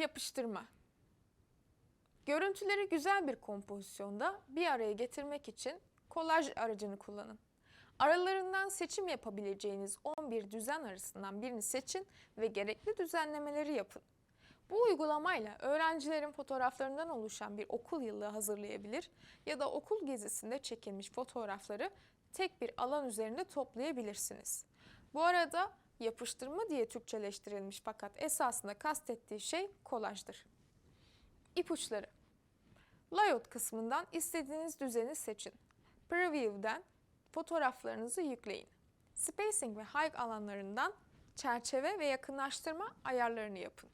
Yapıştırma. Görüntüleri güzel bir kompozisyonda bir araya getirmek için kolaj aracını kullanın. Aralarından seçim yapabileceğiniz 11 düzen arasından birini seçin ve gerekli düzenlemeleri yapın. Bu uygulamayla öğrencilerin fotoğraflarından oluşan bir okul yıllığı hazırlayabilir ya da okul gezisinde çekilmiş fotoğrafları tek bir alan üzerinde toplayabilirsiniz. Bu arada yapıştırma diye Türkçeleştirilmiş fakat esasında kastettiği şey kolajdır. İpuçları Layout kısmından istediğiniz düzeni seçin. Preview'den fotoğraflarınızı yükleyin. Spacing ve height alanlarından çerçeve ve yakınlaştırma ayarlarını yapın.